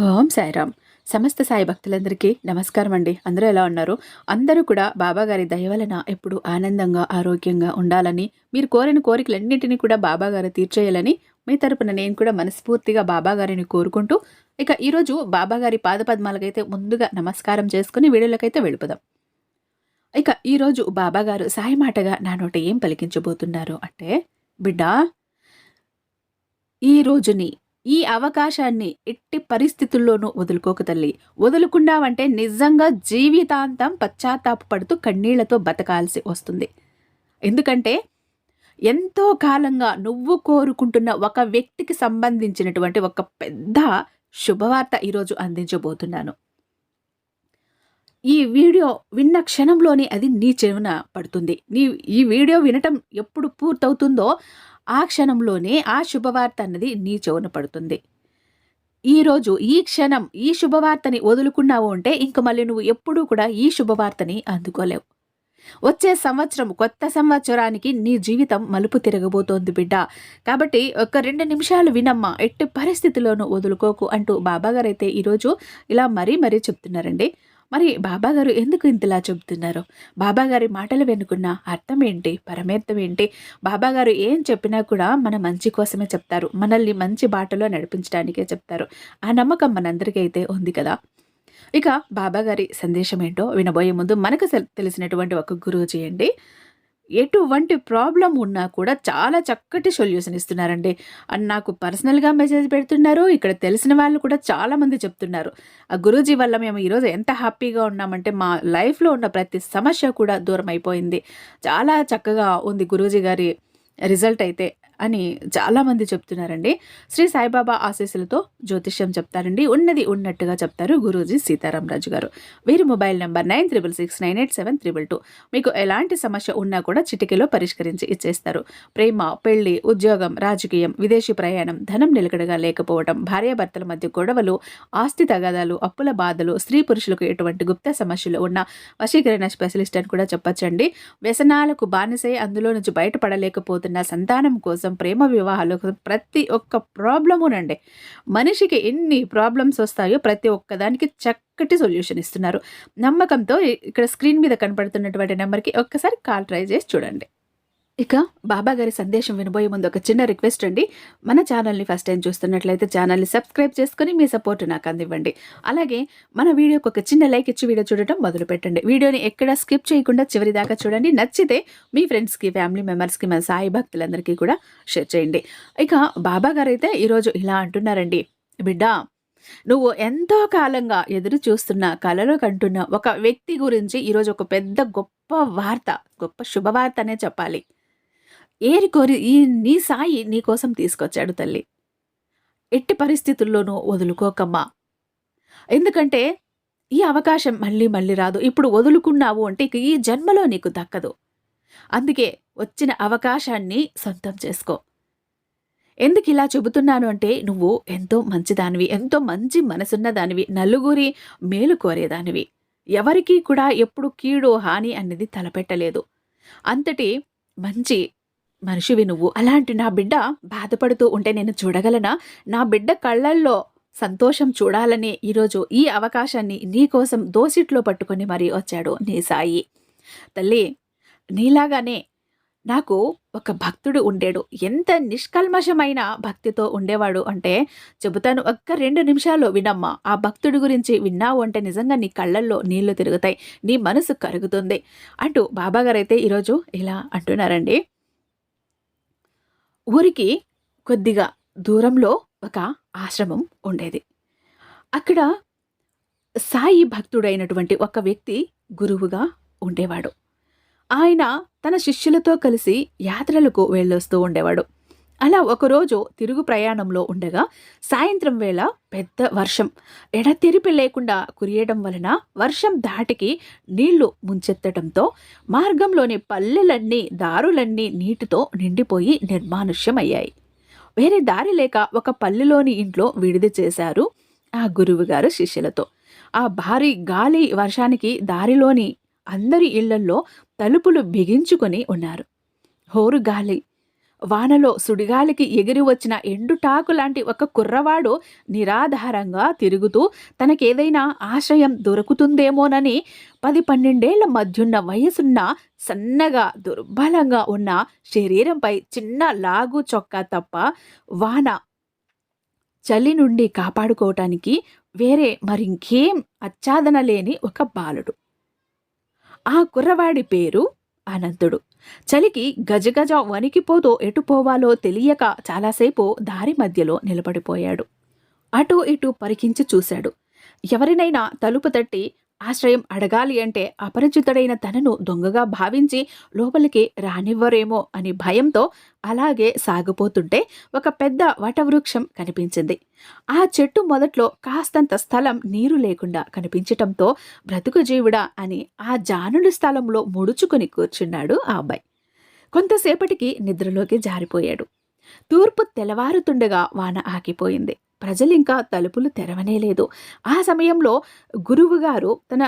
ఓం సాయిరామ్. సమస్త సాయి భక్తులందరికీ నమస్కారం అండి అందరూ ఎలా ఉన్నారు? అందరూ కూడా బాబాగారి దయ వలన ఎప్పుడు ఆనందంగా ఆరోగ్యంగా ఉండాలని మీరు కోరిన కోరికలన్నింటినీ కూడా బాబాగారు తీర్చేయాలని మీ తరపున నేను కూడా మనస్ఫూర్తిగా బాబాగారిని కోరుకుంటూ ఇక ఈరోజు బాబాగారి పాదపద్మాలకైతే ముందుగా నమస్కారం చేసుకుని వీడియోలకైతే వెళ్ళిపోదాం. ఇక ఈరోజు బాబాగారు సాయి మాటగా నా నోట ఏం పలికించబోతున్నారు అంటే బిడ్డా ఈ రోజుని ఈ అవకాశాన్ని ఎట్టి పరిస్థితుల్లోనూ వదులుకోక తల్లి. వదులుకున్నావంటే నిజంగా జీవితాంతం పశ్చాత్తాప పడుతూ కన్నీళ్ళతో బతకాల్సి వస్తుంది. ఎందుకంటే ఎంతో కాలంగా నువ్వు కోరుకుంటున్న ఒక వ్యక్తికి సంబంధించినటువంటి ఒక పెద్ద శుభవార్త ఈరోజు అందించబోతున్నాను. ఈ వీడియో విన్న క్షణంలోనే అది నీ చెవున పడుతుంది. నీ ఈ వీడియో వినటం ఎప్పుడు పూర్తవుతుందో ఆ క్షణంలోనే ఆ శుభవార్త అన్నది నీ చెవున పడుతుంది. ఈరోజు ఈ క్షణం ఈ శుభవార్తని వదులుకున్నావు అంటే ఇంక మళ్ళీ నువ్వు ఎప్పుడూ కూడా ఈ శుభవార్తని అందుకోలేవు. వచ్చే సంవత్సరం కొత్త సంవత్సరానికి నీ జీవితం మలుపు తిరగబోతోంది బిడ్డ. కాబట్టి ఒక రెండు నిమిషాలు వినమ్మా ఎట్టి పరిస్థితిలోనూ వదులుకోకు అంటూ బాబాగారైతే ఈరోజు ఇలా మరీ మరీ చెప్తున్నారండి. మరి బాబాగారు ఎందుకు ఇంతలా చెబుతున్నారు? బాబాగారి మాటలు వెనుకున్న అర్థం ఏంటి? పరమేర్థం ఏంటి? బాబాగారు ఏం చెప్పినా కూడా మన మంచి కోసమే చెప్తారు. మనల్ని మంచి బాటలో నడిపించడానికే చెప్తారు. ఆ నమ్మకం మనందరికీ అయితే ఉంది కదా? ఇక బాబాగారి సందేశం ఏంటో వినబోయే ముందు మనకు తెలిసినటువంటి ఒక గురువు చేయండి. ఎటువంటి ప్రాబ్లం ఉన్నా కూడా చాలా చక్కటి సొల్యూషన్ ఇస్తున్నారండి. అని నాకు పర్సనల్గా మెసేజ్ పెడుతున్నారు. ఇక్కడ తెలిసిన వాళ్ళు కూడా చాలామంది చెప్తున్నారు. ఆ గురూజీ వల్ల మేము ఈరోజు ఎంత హ్యాపీగా ఉన్నామంటే మా లైఫ్లో ఉన్న ప్రతి సమస్య కూడా దూరం అయిపోయింది చాలా చక్కగా ఉంది గురూజీ గారి రిజల్ట్ అయితే. అని చాలామంది చెప్తున్నారండి. శ్రీ సాయిబాబా ఆశీస్సులతో జ్యోతిష్యం చెప్తారండి. ఉన్నది ఉన్నట్టుగా చెప్తారు గురూజీ సీతారామరాజు గారు. వీరి mobile number nine triple six nine eight seven triple two. మీకు ఎలాంటి సమస్య ఉన్నా కూడా చిటికలో పరిష్కరించి ఇచ్చేస్తారు. ప్రేమ పెళ్ళి ఉద్యోగం రాజకీయం విదేశీ ప్రయాణం ధనం నిలకడగా లేకపోవడం భార్యాభర్తల మధ్య గొడవలు ఆస్తి తగాదాలు అప్పుల బాధలు స్త్రీ పురుషులకు ఎటువంటి గుప్త సమస్యలు ఉన్న వశీకరణ స్పెషలిస్ట్ అని కూడా చెప్పచ్చండి. వ్యసనాలకు బానిసై అందులో నుంచి బయటపడలేకపోతున్న సంతానం కోసం కోసం ప్రేమ వివాహాల కోసం ప్రతి ఒక్క ప్రాబ్లమునండి మనిషికి ఎన్ని ప్రాబ్లమ్స్ వస్తాయో ప్రతి ఒక్కదానికి చక్కటి సొల్యూషన్ ఇస్తున్నారు. నమ్మకంతో ఇక్కడ స్క్రీన్ మీద కనపడుతున్నటువంటి నెంబర్కి ఒక్కసారి కాల్ ట్రై చేసి చూడండి. ఇక బాబా గారి సందేశం వినబోయే ముందు ఒక చిన్న రిక్వెస్ట్ అండి. మన ఛానల్ని ఫస్ట్ టైం చూస్తున్నట్లయితే ఛానల్ని సబ్స్క్రైబ్ చేసుకుని మీ సపోర్ట్ నాకు అందివ్వండి. అలాగే మన వీడియోకి ఒక చిన్న లైక్ ఇచ్చి వీడియో చూడటం మొదలు పెట్టండి వీడియోని ఎక్కడ స్కిప్ చేయకుండా చివరి దాకా చూడండి. నచ్చితే మీ ఫ్రెండ్స్కి ఫ్యామిలీ మెంబర్స్కి మన సాయి భక్తులందరికీ కూడా షేర్ చేయండి. ఇక బాబా గారు అయితే ఈరోజు ఇలా అంటున్నారండి. బిడ్డ నువ్వు ఎంతో కాలంగా ఎదురు చూస్తున్న కలలో కంటున్న ఒక వ్యక్తి గురించి ఈరోజు ఒక పెద్ద గొప్ప వార్త గొప్ప శుభవార్త అనే చెప్పాలి. ఏరి కోరి ఈ నీ సాయి నీకోసం తీసుకొచ్చాడు తల్లి. ఎట్టి పరిస్థితుల్లోనూ వదులుకోకమ్మా. ఎందుకంటే ఈ అవకాశం మళ్ళీ మళ్ళీ రాదు. ఇప్పుడు వదులుకున్నావు అంటే ఇక ఈ జన్మలో నీకు దక్కదు. అందుకే వచ్చిన అవకాశాన్ని సొంతం చేసుకో. ఎందుకు ఇలా చెబుతున్నాను అంటే నువ్వు ఎంతో మంచిదానివి ఎంతో మంచి మనసున్నదానివి నలుగురి మేలు కోరేదానివి. ఎవరికీ కూడా ఎప్పుడు కీడు హాని అనేది తలపెట్టలేదు. అంతటి మంచి మనిషివి నువ్వు. అలాంటి నా బిడ్డ బాధపడుతూ ఉంటే నేను చూడగలనా? నా బిడ్డ కళ్ళల్లో సంతోషం చూడాలని ఈరోజు ఈ అవకాశాన్ని నీకోసం దోసిట్లో పట్టుకొని మరీ వచ్చాడు నీ సాయి. తల్లి నీలాగానే నాకు ఒక భక్తుడు ఉండేడు. ఎంత నిష్కల్మషమైన భక్తితో ఉండేవాడు అంటే చెబుతాను ఒక్క రెండు నిమిషాలు వినమ్మా. ఆ భక్తుడి గురించి విన్నావు అంటే నిజంగా నీ కళ్ళల్లో నీళ్ళు తిరుగుతాయి. నీ మనసు కరుగుతుంది. అంటూ బాబాగారైతే ఈరోజు ఇలా అంటున్నారండి. ఊరికి కొద్దిగా దూరంలో ఒక ఆశ్రమం ఉండేది. అక్కడ సాయి భక్తుడైనటువంటి ఒక వ్యక్తి గురువుగా ఉండేవాడు. ఆయన తన శిష్యులతో కలిసి యాత్రలకు వెళ్ళొస్తూ ఉండేవాడు. అలా ఒకరోజు తిరుగు ప్రయాణంలో ఉండగా సాయంత్రం వేళ పెద్ద వర్షం. ఎడతెరిపి లేకుండా కురియడం వలన వర్షం దాటికి నీళ్ళు ముంచెత్తడంతో మార్గంలోని పల్లెలన్నీ దారులన్నీ నీటితో నిండిపోయి నిర్మానుష్యమయ్యాయి. వేరే దారి లేక ఒక పల్లెలోని ఇంట్లో విడిది చేశారు ఆ గురువుగారు శిష్యులతో. ఆ భారీ గాలి వర్షానికి దారిలోని అందరి ఇళ్ళల్లో తలుపులు బిగించుకొని ఉన్నారు. హోరు గాలి వానలో సుడిగాలికి ఎగిరి వచ్చిన ఎండుటాకు లాంటి ఒక కుర్రవాడు నిరాధారంగా తిరుగుతూ తనకేదైనా ఆశయం దొరుకుతుందేమోనని పది పన్నెండేళ్ళ మధ్యున్న వయసున్న సన్నగా దుర్బలంగా ఉన్న శరీరంపై చిన్న లాగు చొక్కా తప్ప వాన చలి నుండి కాపాడుకోవటానికి వేరే మరింకేం అచ్చాదన లేని ఒక బాలుడు. ఆ కుర్రవాడి పేరు అనంతుడు. చలికి గజగజ వణికిపోతూ ఎటు పోవాలో తెలియక చాలాసేపు దారి మధ్యలో నిలబడిపోయాడు. అటు ఇటు పరికించి చూశాడు. ఎవరినైనా తలుపు తట్టి ఆశ్రయం అడగాలి అంటే అపరిచితుడైన తనను దొంగగా భావించి లోపలికి రానివ్వరేమో అని భయంతో అలాగే సాగిపోతుంటే ఒక పెద్ద వటవృక్షం కనిపించింది. ఆ చెట్టు మొదట్లో కాస్తంత స్థలం నీరు లేకుండా కనిపించటంతో బ్రతుకు జీవుడా అని ఆ జానుడి స్థలంలో ముడుచుకుని కూర్చున్నాడు ఆ అబ్బాయి. కొంతసేపటికి నిద్రలోకి జారిపోయాడు. తూర్పు తెల్లవారుతుండగా వాన ఆగిపోయింది. ప్రజలింకా తలుపులు తెరవనేలేదు ఆ సమయంలో గురువుగారు తన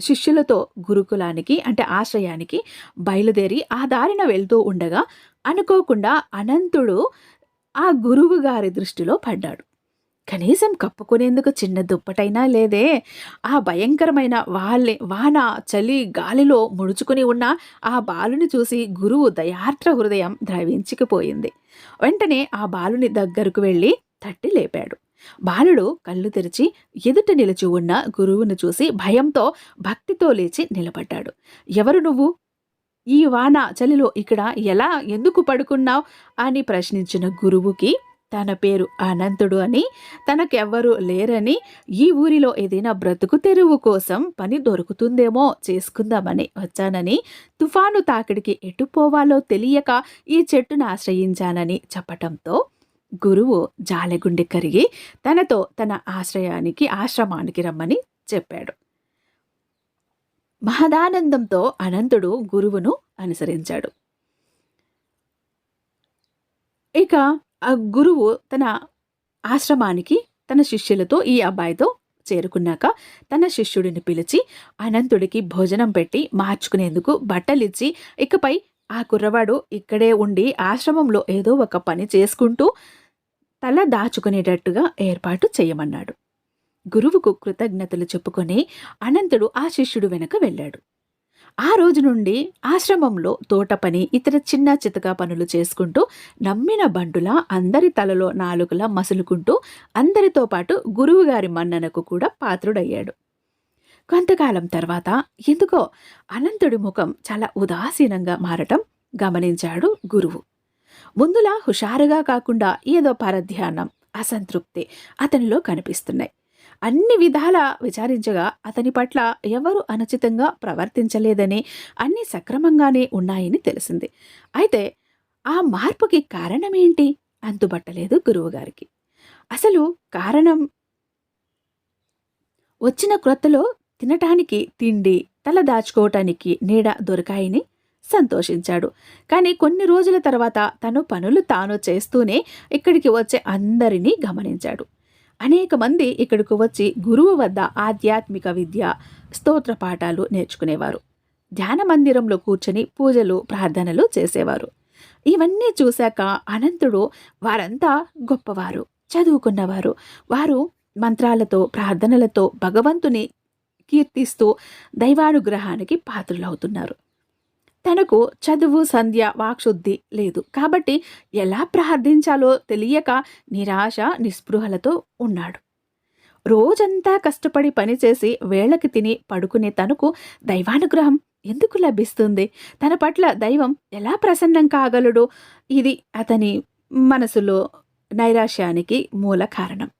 శిష్యులతో గురుకులానికి అంటే ఆశ్రయానికి బయలుదేరి ఆ దారిన వెళ్తూ ఉండగా అనుకోకుండా అనంతుడు ఆ గురువు గారి దృష్టిలో పడ్డాడు. కనీసం కప్పుకునేందుకు చిన్న దుప్పటైనా లేదే. ఆ భయంకరమైన వాళ్ళే వాన చలి గాలిలో ముడుచుకుని ఉన్న ఆ బాలుని చూసి గురువు దయార్ద్ర హృదయం ద్రవించుకుపోయింది. వెంటనే ఆ బాలుని దగ్గరకు వెళ్ళి తట్టి లేపాడు. బాలుడు కళ్ళు తెరిచి ఎదుట నిలిచి ఉన్న గురువును చూసి భయంతో భక్తితో లేచి నిలబడ్డాడు. ఎవరు నువ్వు? ఈ వాన చలిలో ఇక్కడ ఎలా ఎందుకు పడుకున్నావు? అని ప్రశ్నించిన గురువుకి తన పేరు అనంతుడు అని తనకెవ్వరూ లేరని ఈ ఊరిలో ఏదైనా బ్రతుకు తెరువు కోసం పని దొరుకుతుందేమో చేసుకుందామని వచ్చానని తుఫాను తాకిడికి ఎటు పోవాలో తెలియక ఈ చెట్టును ఆశ్రయించానని చెప్పటంతో గురువు జాలెగుండె కరిగి తనతో తన ఆశ్రయానికి ఆశ్రమానికి రమ్మని చెప్పాడు. మహదానందంతో అనంతుడు గురువును అనుసరించాడు. ఇక ఆ గురువు తన ఆశ్రమానికి తన శిష్యులతో ఈ అబ్బాయితో చేరుకున్నాక తన శిష్యుడిని పిలిచి అనంతుడికి భోజనం పెట్టి మార్చుకునేందుకు బట్టలిచ్చి ఇకపై ఆ కుర్రవాడు ఇక్కడే ఉండి ఆశ్రమంలో ఏదో ఒక పని చేసుకుంటూ తల దాచుకునేటట్టుగా ఏర్పాటు చేయమన్నాడు. గురువుకు కృతజ్ఞతలు చెప్పుకొని అనంతుడు ఆ శిష్యుడు వెనక వెళ్ళాడు. ఆ రోజు నుండి ఆశ్రమంలో తోట పని ఇతర చిన్న చితకా పనులు చేసుకుంటూ నమ్మిన బండులా అందరి తలలో నాలుగులా మసులుకుంటూ అందరితో పాటు గురువుగారి మన్ననకు కూడా పాత్రుడయ్యాడు. కొంతకాలం తర్వాత ఎందుకో అనంతుడి ముఖం చాలా ఉదాసీనంగా మారటం గమనించాడు గురువు. ముందులా హుషారుగా కాకుండా ఏదో పరధ్యానం అసంతృప్తి అతనిలో కనిపిస్తున్నాయి. అన్ని విధాల విచారించగా అతని పట్ల ఎవరు అనుచితంగా ప్రవర్తించలేదని అన్ని సక్రమంగానే ఉన్నాయని తెలిసింది. అయితే ఆ మార్పుకి కారణమేంటి? అంతుబట్టలేదు గురువుగారికి. అసలు కారణం? వచ్చిన క్రొత్తలో తినటానికి తిండి తల దాచుకోవటానికి నీడ దొరకాయని సంతోషించాడు. కానీ కొన్ని రోజుల తర్వాత తను పనులు తాను చేస్తూనే ఇక్కడికి వచ్చే అందరినీ గమనించాడు. అనేక మంది ఇక్కడికి వచ్చి గురువు వద్ద ఆధ్యాత్మిక విద్య స్తోత్ర పాఠాలు నేర్చుకునేవారు. ధ్యాన మందిరంలో కూర్చొని పూజలు ప్రార్థనలు చేసేవారు. ఇవన్నీ చూశాక అనంతుడు వారంతా గొప్పవారు చదువుకున్నవారు. వారు మంత్రాలతో ప్రార్థనలతో భగవంతుని కీర్తిస్తూ దైవానుగ్రహానికి పాత్రులవుతున్నారు. తనకు చదువు సంధ్య వాక్శుద్ధి లేదు. కాబట్టి ఎలా ప్రార్థించాలో తెలియక నిరాశ నిస్పృహలతో ఉన్నాడు. రోజంతా కష్టపడి పనిచేసి వేళకి తిని పడుకునే తనకు దైవానుగ్రహం ఎందుకు లభిస్తుంది? తన పట్ల దైవం ఎలా ప్రసన్నం కాగలడు? ఇది అతని మనసులో నైరాశ్యానికి మూల కారణం.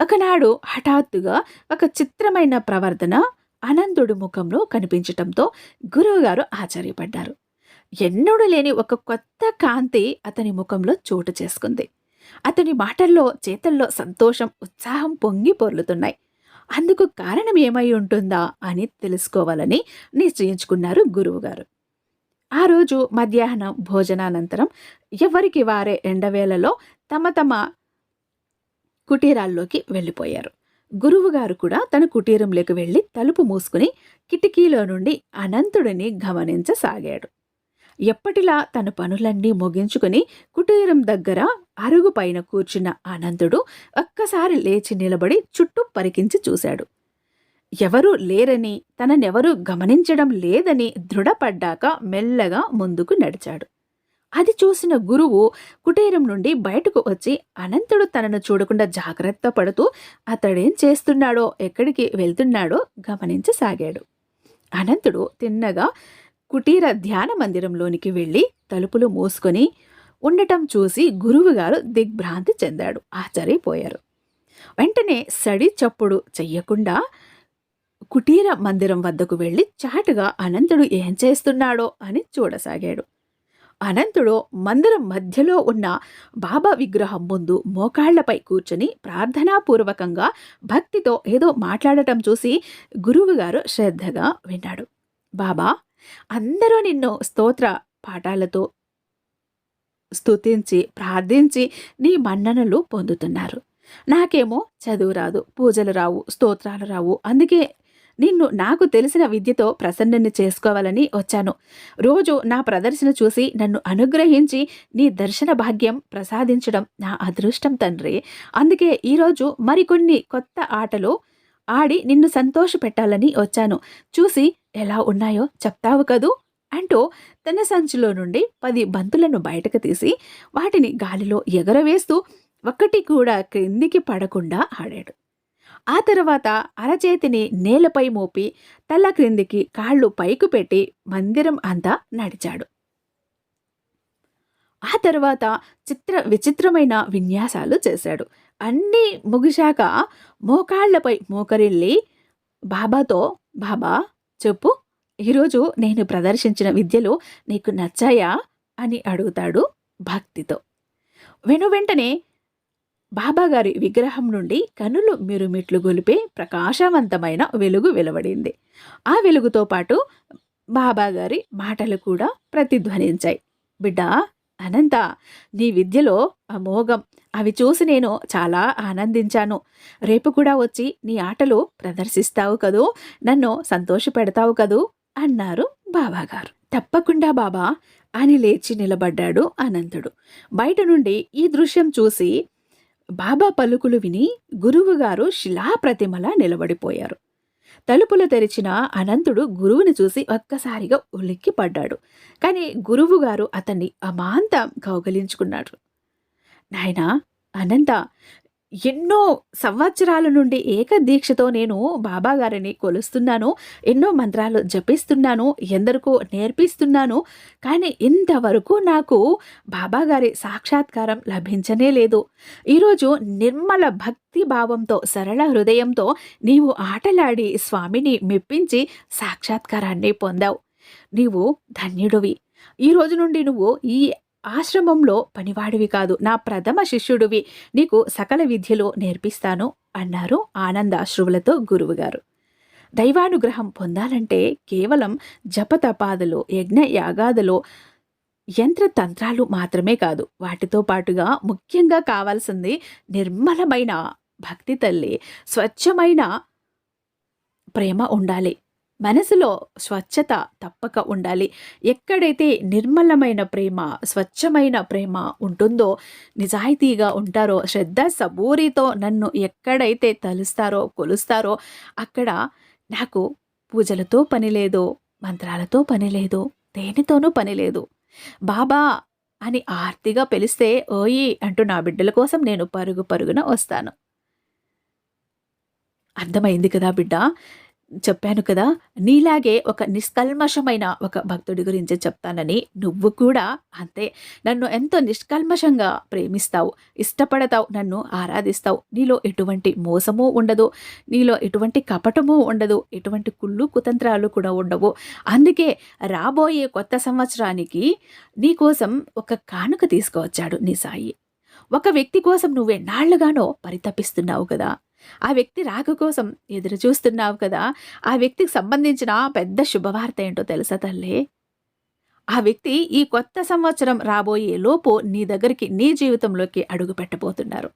ఒకనాడు హఠాత్తుగా ఒక చిత్రమైన ప్రవర్తన ఆనందుడు ముఖంలో కనిపించటంతో గురువుగారు ఆశ్చర్యపడ్డారు. ఎన్నడూ లేని ఒక కొత్త కాంతి అతని ముఖంలో చోటు చేసుకుంది. అతని మాటల్లో చేతల్లో సంతోషం ఉత్సాహం పొంగి పొర్లుతున్నాయి. అందుకు కారణం ఏమై ఉంటుందా అని తెలుసుకోవాలని నిశ్చయించుకున్నారు గురువుగారు. ఆ రోజు మధ్యాహ్నం భోజనానంతరం ఎవరికి వారే ఎండవేళలో తమ తమ కుటీరాల్లోకి వెళ్ళిపోయారు. గురువుగారు కూడా తన కుటీరంలోకి వెళ్ళి తలుపు మూసుకుని కిటికీలో నుండి అనంతుడిని గమనించసాగాడు. ఎప్పటిలా తన పనులన్నీ ముగించుకుని కుటీరం దగ్గర అరుగు పైన కూర్చున్న అనంతుడు ఒక్కసారి లేచి నిలబడి చుట్టూ పరికించి చూశాడు. ఎవరూ లేరని తననెవరూ గమనించడం లేదని దృఢపడ్డాక మెల్లగా ముందుకు నడిచాడు. అది చూసిన గురువు కుటీరం నుండి బయటకు వచ్చి అనంతుడు తనను చూడకుండా జాగ్రత్త పడుతూ అతడేం చేస్తున్నాడో ఎక్కడికి వెళ్తున్నాడో గమనించసాగాడు. అనంతుడు తిన్నగా కుటీర ధ్యాన మందిరంలోనికి వెళ్ళి తలుపులు మూసుకొని ఉండటం చూసి గురువుగారు దిగ్భ్రాంతి చెందాడు. ఆశ్చర్యపోయారు. వెంటనే సడి చప్పుడు చెయ్యకుండా కుటీర మందిరం వద్దకు వెళ్ళి చాటుగా అనంతుడు ఏం చేస్తున్నాడో అని చూడసాగాడు. అనంతుడు మందిరం మధ్యలో ఉన్న బాబా విగ్రహం ముందు మోకాళ్ళపై కూర్చుని ప్రార్థనాపూర్వకంగా భక్తితో ఏదో మాట్లాడటం చూసి గురువుగారు శ్రద్ధగా విన్నాడు. బాబా అందరూ నిన్ను స్తోత్ర పాఠాలతో స్తుతించి ప్రార్థించి నీ మన్ననలు పొందుతున్నారు. నాకేమో చదువు రాదు పూజలు రావు స్తోత్రాలు రావు అందుకే నిన్ను నాకు తెలిసిన విద్యతో ప్రసన్నని చేసుకోవాలని వచ్చాను. రోజు నా ప్రదర్శన చూసి నన్ను అనుగ్రహించి నీ దర్శన భాగ్యం ప్రసాదించడం నా అదృష్టం తండ్రి. అందుకే ఈరోజు మరికొన్ని కొత్త ఆటలు ఆడి నిన్ను సంతోష పెట్టాలని వచ్చాను. చూసి ఎలా ఉన్నాయో చెప్తావు కదూ? అంటూ తన సంచిలో నుండి పది బంతులను బయటకు తీసి వాటిని గాలిలో ఎగరవేస్తూ ఒక్కటి కూడా క్రిందికి పడకుండా ఆడాడు. ఆ తర్వాత అరచేతిని నేలపై మోపి తల క్రిందికి కాళ్ళు పైకి పెట్టి మందిరం అంతా నడిచాడు. ఆ తర్వాత చిత్ర విచిత్రమైన విన్యాసాలు చేశాడు. అన్నీ ముగిశాక మోకాళ్ళపై మోకరిల్లి బాబాతో బాబా చెప్పు ఈరోజు నేను ప్రదర్శించిన విద్యలు నీకు నచ్చాయా? అని అడుగుతాడు భక్తితో. వెను వెంటనే బాబాగారి విగ్రహం నుండి కనులు మిరుమిట్లు గొలిపే ప్రకాశవంతమైన వెలుగు వెలువడింది. ఆ వెలుగుతో పాటు బాబాగారి మాటలు కూడా ప్రతిధ్వనించాయి. బిడ్డా అనంత నీ విద్యలో అమోఘం. అవి చూసి నేను చాలా ఆనందించాను. రేపు కూడా వచ్చి నీ ఆటలు ప్రదర్శిస్తావు కదూ? నన్ను సంతోషపెడతావు కదూ? అన్నారు బాబాగారు తప్పకుండా బాబా అని లేచి నిలబడ్డాడు అనంతుడు. బయట నుండి ఈ దృశ్యం చూసి బాబా పలుకులు విని గురువుగారు శిలాప్రతిమలా నిలబడిపోయారు. తలుపులు తెరిచిన అనంతుడు గురువుని చూసి ఒక్కసారిగా ఉలిక్కి పడ్డాడు. కానీ గురువుగారు అతన్ని అమాంతం కౌగలించుకున్నాడు. నాయనా అనంత ఎన్నో సంవత్సరాల నుండి ఏకదీక్షతో నేను బాబాగారిని కొలుస్తున్నాను ఎన్నో మంత్రాలు జపిస్తున్నాను ఎందరికో నేర్పిస్తున్నాను. కానీ ఇంతవరకు నాకు బాబాగారి సాక్షాత్కారం లభించనే లేదు. ఈరోజు నిర్మల భక్తి భావంతో సరళ హృదయంతో నీవు ఆటలాడి స్వామిని మెప్పించి సాక్షాత్కారాన్ని పొందావు. నీవు ధన్యుడివి. ఈ రోజు నుండి నువ్వు ఈ ఆశ్రమంలో పనివాడివి కాదు నా ప్రథమ శిష్యుడివి. నీకు సకల విద్యలో నేర్పిస్తాను అన్నారు ఆనందాశ్రువులతో గురువుగారు. దైవానుగ్రహం పొందాలంటే కేవలం జపతపాదులు యజ్ఞ యాగాదులు యంత్రతంత్రాలు మాత్రమే కాదు. వాటితో పాటుగా ముఖ్యంగా కావాల్సింది నిర్మలమైన భక్తి తల్లి స్వచ్ఛమైన ప్రేమ ఉండాలి. మనసులో స్వచ్ఛత తప్పక ఉండాలి. ఎక్కడైతే నిర్మలమైన ప్రేమ స్వచ్ఛమైన ప్రేమ ఉంటుందో నిజాయితీగా ఉంటారో శ్రద్ధ సబూరితో నన్ను ఎక్కడైతే తలుస్తారో కొలుస్తారో అక్కడ నాకు పూజలతో పని లేదు మంత్రాలతో పని లేదు దేనితోనూ పని లేదు. బాబా అని ఆర్తిగా పిలిస్తే ఓయి అంటూ నా బిడ్డల కోసం నేను పరుగు పరుగున వస్తాను. అర్థమైంది కదా బిడ్డ? చెప్పాను కదా నీలాగే ఒక నిష్కల్మషమైన ఒక భక్తుడి గురించి చెప్తానని నువ్వు కూడా అంతే. నన్ను ఎంతో నిష్కల్మషంగా ప్రేమిస్తావు ఇష్టపడతావు నన్ను ఆరాధిస్తావు. నీలో ఎటువంటి మోసము ఉండదు నీలో ఎటువంటి కపటము ఉండదు ఎటువంటి కుళ్ళు కుతంత్రాలు కూడా ఉండవు. అందుకే రాబోయే కొత్త సంవత్సరానికి నీకోసం ఒక కానుక తీసుకువచ్చాడు నీ సాయి. ఒక వ్యక్తి కోసం నువ్వెన్నాళ్ళుగానో పరితపిస్తున్నావు కదా. ఆ వ్యక్తి రాక కోసం ఎదురు చూస్తున్నావు కదా ఆ వ్యక్తికి సంబంధించిన పెద్ద శుభవార్త ఏంటో తెలుసా తల్లి? ఆ వ్యక్తి ఈ కొత్త సంవత్సరం రాబోయే లోపు నీ దగ్గరికి నీ జీవితంలోకి అడుగు పెట్టబోతున్నారు.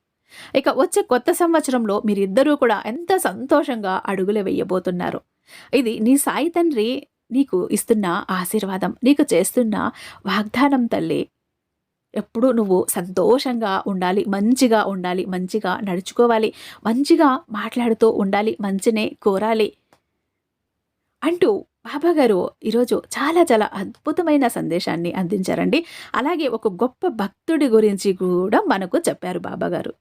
ఇక వచ్చే కొత్త సంవత్సరంలో మీరిద్దరూ కూడా ఎంత సంతోషంగా అడుగులు వేయబోతున్నారు. ఇది నీ సాయి తండ్రి నీకు ఇస్తున్న ఆశీర్వాదం నీకు చేస్తున్న వాగ్దానం తల్లి. ఎప్పుడు నువ్వు సంతోషంగా ఉండాలి మంచిగా ఉండాలి మంచిగా నడుచుకోవాలి మంచిగా మాట్లాడుతూ ఉండాలి మంచినే కోరాలి అంటూ బాబాగారు ఈరోజు చాలా చాలా అద్భుతమైన సందేశాన్ని అందించారండి. అలాగే ఒక గొప్ప భక్తుడి గురించి కూడా మనకు చెప్పారు బాబాగారు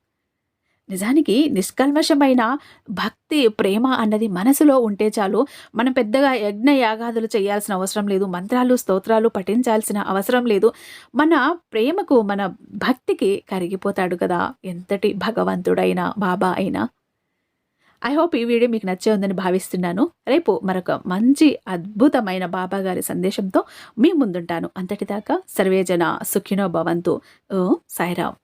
నిజానికి నిష్కల్మషమైన భక్తి ప్రేమ అన్నది మనసులో ఉంటే చాలు. మనం పెద్దగా యజ్ఞ యాగాదులు చేయాల్సిన అవసరం లేదు. మంత్రాలు స్తోత్రాలు పఠించాల్సిన అవసరం లేదు. మన ప్రేమకు మన భక్తికి కరిగిపోతాడు కదా. ఎంతటి భగవంతుడైనా బాబా అయినా. ఐ హోప్ ఈ వీడియో మీకు నచ్చే ఉందని భావిస్తున్నాను. రేపు మరొక మంచి అద్భుతమైన బాబా గారి సందేశంతో మీ ముందుంటాను. అంతటిదాకా సర్వేజన సుఖినో భవంతు. ఓ సాయిరామ్